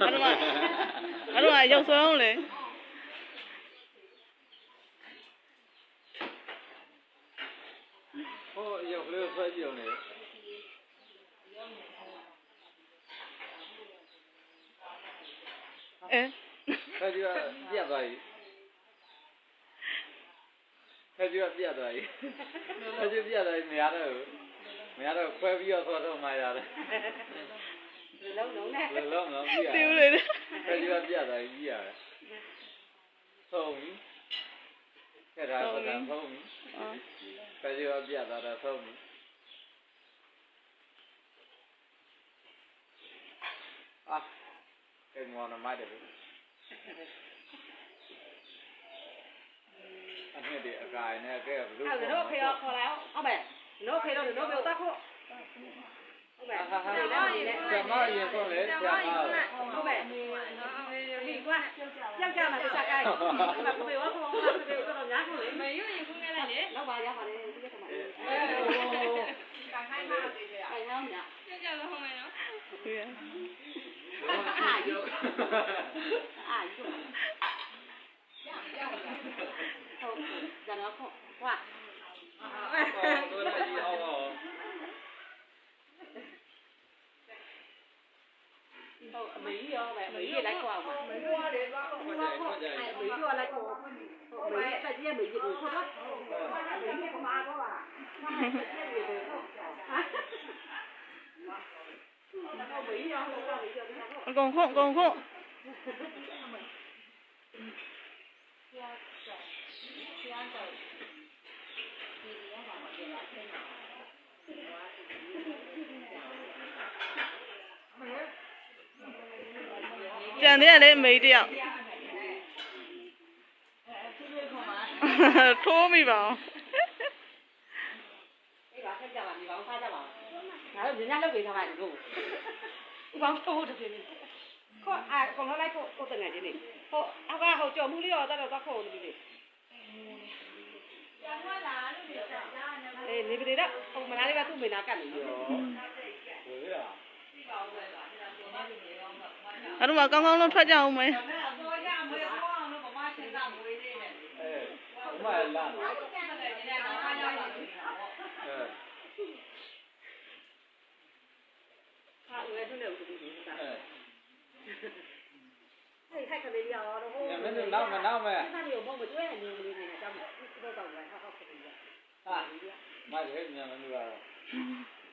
ဘာလို့မဘာလို့မရောက်ဆွဲအောင်လဲဟိုရုပ်ကလေးကိုဆွဲကြည့်အောင်လေအဲဆွဲကြည့်ကပြတ်သွားပြီဆွဲကြည့်ကပြတ်သွားပြီဆွဲကြည့်ပြတ်သွားပြီမရတော့ဘူးမရတော့ခွဲပြီးတော့ဆွဲတော့မှရတယ် လုံးလုံးနဲ့လောလောမလို့ပြရတူလေဆွဲကြည့်ကပြတ်သွားပြီကြီးရတယ်ဆုံးပြီခဲ့တာပတ်တာဆုံးပြီအော်ဆွဲကြည့်ကပြတ်သွားတာဆုံးပြီအာကဲမောင်နမိုက်တယ်အနှစ်ဒီအကာရနဲ့ကဲဘလူးအဲ့တော့ဖေရောခေါ်လိုက်အောင်ဟုတ်ပဲနော်ဖေတော့နော်ဖေတော့တတ်ဖို့ ha ha chào mai gì con lễ chào mai không mẹ đi qua chào chào mà tôi sạc ai mà tôi biểu không mà tôi biểu tôi làm giá không lễ mấy cái gì không nghe là lễ nó bà giá họ đây cái cái mày càng hay mà hay không nhỉ chào chào không mày nó ai vô ai vô giờ nó không qua ဟုတ်အမေကြီးရောပဲအမေကြီးလိုက်ခေါ်အောင်ပါခွကြခွကြအဲအမေကြီးရောလိုက်ခေါ်ဟုတ်အမေတက်ကြီးအမေကြီးကိုခေါ်တော့အမေကြီးကမှာတော့ပါဟာအမေကြီးရောဟုတ်ကဲ့ဒီကတော့ အကုန်ခုအကုန်ခု ကြံသေးရလေမိတ်တယောက်ထိုးမိပါအောင်အေးပါဆက်ကြပါဒီကောင်စားကြပါငါတို့ညညလုပ်ပေးထားပါလို့ဒီကောင်ထိုးတယ်ပြင်းခေါ်အာကောင်လိုက်ကိုကိုတငယ်ချင်းနေဟိုအဘဟိုကြော်မှုလေးရောတော့တော့ခေါ်နေပြီအေးနေပြီတော့ဟိုမနာလေးကသူ့မိနာကတ်နေရောဝေးရ အဲ့တော့ကောင်းကောင်းလုံးထွက်ကြအောင်မယ်အဲဥမာလာအဲဟာဝဲသူ့နဲ့ဦးတူတူစားအဲဟဲ့ထိုက်ကလေးရောတော့ဟိုညမင်းတို့နောက်မနောက်မဲ့အဲ့ဒါမျိုးဘုံမကျွဲနေနေလေးနေကြောက်တော့